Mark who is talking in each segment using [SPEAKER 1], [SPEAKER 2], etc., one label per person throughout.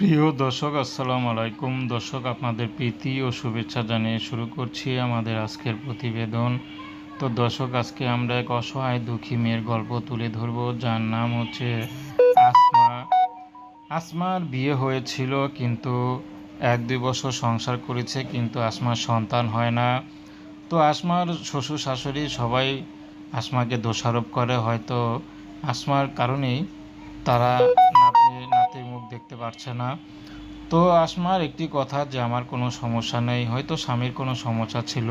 [SPEAKER 1] প্রিয় দর্শক, আসসালামু আলাইকুম। দর্শক, আপনাদের প্রীতি ও শুভেচ্ছা জানিয়ে শুরু করছি আমাদের আজকের প্রতিবেদন। তো দর্শক, আজকে আমরা এক অসহায় দুঃখী মেয়ের গল্প তুলে ধরব। যার নাম হচ্ছে আসমা। আসমার বিয়ে হয়েছিল কিন্তু এক দুই বছর সংসার করেছে কিন্তু আসমার সন্তান হয় না। তো আসমার শ্বশুর শাশুড়ি সবাই আসমাকে দোষারোপ করে। হয়তো আসমার কারণেই তারা পারছে না। তো আসমার একটি কথা যে আমার কোনো সমস্যা নেই। হয়তো স্বামীর কোনো সমস্যা ছিল,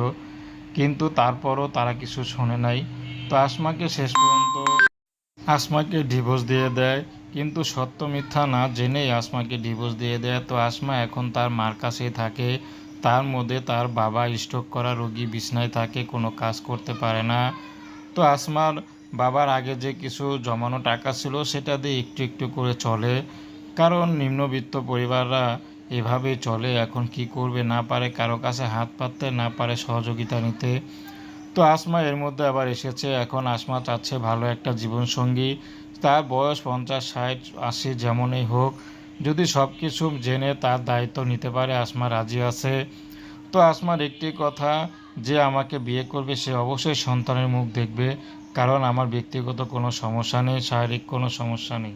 [SPEAKER 1] কিন্তু তারপরও তারা কিছু শোনে নাই। তো আসমাকে শেষ পর্যন্ত আসমাকে ডিভোর্স দিয়ে দেয়, কিন্তু সত্য মিথ্যা না জেনেই আসমাকে ডিভোর্স দিয়ে দেয়। তো আসমা এখন তার মার কাছেই থাকে। তার মধ্যে তার বাবা স্ট্রোক করা রোগী বিছনায় থাকে, কোনো কাজ করতে পারে না। তো আসমার বাবার আগে যে কিছু জমানো টাকা ছিল, সেটা দিয়ে একটু একটু করে চলে। কারণ নিম্নবিত্ত পরিবাররা এভাবে চলে, এখন কি করবে? না পারে কারও কাছে হাত পাততে, না পারে সহযোগিতা নিতে। তো আসমা এর মধ্যে আবার এসেছে। এখন আসমা চাচ্ছে ভালো একটা জীবনসঙ্গী। তার বয়স পঞ্চাশ, ষাট, আশি যেমনই হোক। যদি সব কিছু জেনে তার দায়িত্ব নিতে পারে, আসমা রাজি আছে। তো আসমার একটি কথা, যে আমাকে বিয়ে করবে, সে অবশ্যই সন্তানের মুখ দেখবে। কারণ আমার ব্যক্তিগত কোনো সমস্যা নেই, শারীরিক কোনো সমস্যা নেই।